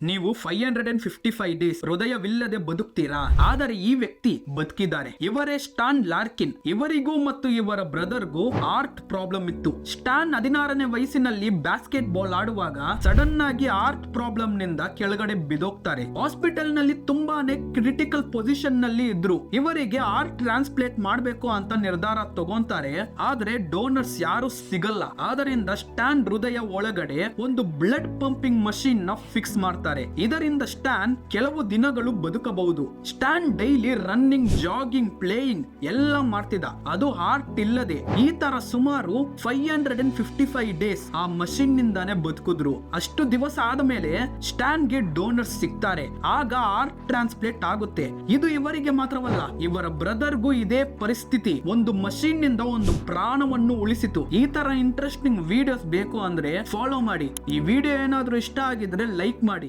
ನೀವು five hundred and fifty five days ಹೃದಯವಿಲ್ಲದೆ ಬದುಕ್ತೀರಾ? ಆದರೆ ಈ ವ್ಯಕ್ತಿ ಬದುಕಿದ್ದಾರೆ. ಇವರೇ ಸ್ಟಾನ್ ಲಾರ್ಕಿನ್, ಇವರಿಗೂ ಮತ್ತು ಇವರ ಬ್ರದರ್ಗೂ ಆರ್ಟ್ ಪ್ರಾಬ್ಲಮ್ ಇತ್ತು. ಸ್ಟಾನ್ ಹದಿನಾರನೇ ವಯಸ್ಸಿನಲ್ಲಿ ಬ್ಯಾಸ್ಕೆಟ್ ಬಾಲ್ ಆಡುವಾಗ ಸಡನ್ ಆಗಿ ಆರ್ಟ್ ಪ್ರಾಬ್ಲಮ್ನಿಂದ ಕೆಳಗಡೆ ಬಿದೋಗ್ತಾರೆ ಹಾಸ್ಪಿಟಲ್ನಲ್ಲಿ ತುಂಬಾನೇ ಕ್ರಿಟಿಕಲ್ ಪೊಸಿಷನ್ನಲ್ಲಿ ಇದ್ರು. ಇವರಿಗೆ ಆರ್ಟ್ ಟ್ರಾನ್ಸ್ಪ್ಲೇಟ್ ಮಾಡಬೇಕು ಅಂತ ನಿರ್ಧಾರ ತಗೋತಾರೆ. ಆದ್ರೆ ಡೋನರ್ಸ್ ಯಾರು ಸಿಗಲ್ಲ. ಆದ್ದರಿಂದ ಸ್ಟಾನ್ ಹೃದಯ ಒಳಗಡೆ ಒಂದು ಬ್ಲಡ್ ಪಂಪಿಂಗ್ ಮಷೀನ್ನ ಫಿಕ್ಸ್ ಮಾಡ್ತಾರೆ. ಇದರಿಂದ ಸ್ಟಾನ್ ಕೆಲವು ದಿನಗಳು ಬದುಕಬಹುದು. Stan daily running, jogging, playing ಎಲ್ಲ ಮಾಡ್ತಿದ್ದ. ಅದು ಹಾರ್ಟ್ ಇಲ್ಲದೆ ಈ ತರ ಸುಮಾರು five hundred and fifty five days ಆ ಮಷಿನ್ ನಿಂದಾನೆ ಬದುಕಿದ್ರು. ಅಷ್ಟು ದಿವಸ ಆದಮೇಲೆ ಸ್ಟಾನ್ಗೆ ಡೋನರ್ಸ್ ಸಿಗ್ತಾರೆ. ಆಗ ಹಾರ್ಟ್ ಟ್ರಾನ್ಸ್ಪ್ಲೇಟ್ ಆಗುತ್ತೆ. ಇದು ಇವರಿಗೆ ಮಾತ್ರವಲ್ಲ, ಇವರ ಬ್ರದರ್ಗೂ ಇದೇ ಪರಿಸ್ಥಿತಿ. ಒಂದು ಮಷೀನ್ನಿಂದ ಒಂದು ಪ್ರಾಣವನ್ನು ಉಳಿಸಿತು. ಈ ತರ ಇಂಟ್ರೆಸ್ಟಿಂಗ್ ವಿಡಿಯೋಸ್ ಬೇಕು ಅಂದ್ರೆ ಫಾಲೋ ಮಾಡಿ. ಈ ವಿಡಿಯೋ ಏನಾದ್ರೂ ಇಷ್ಟ ಆಗಿದ್ರೆ ಲೈಕ್ ಮಾಡಿ.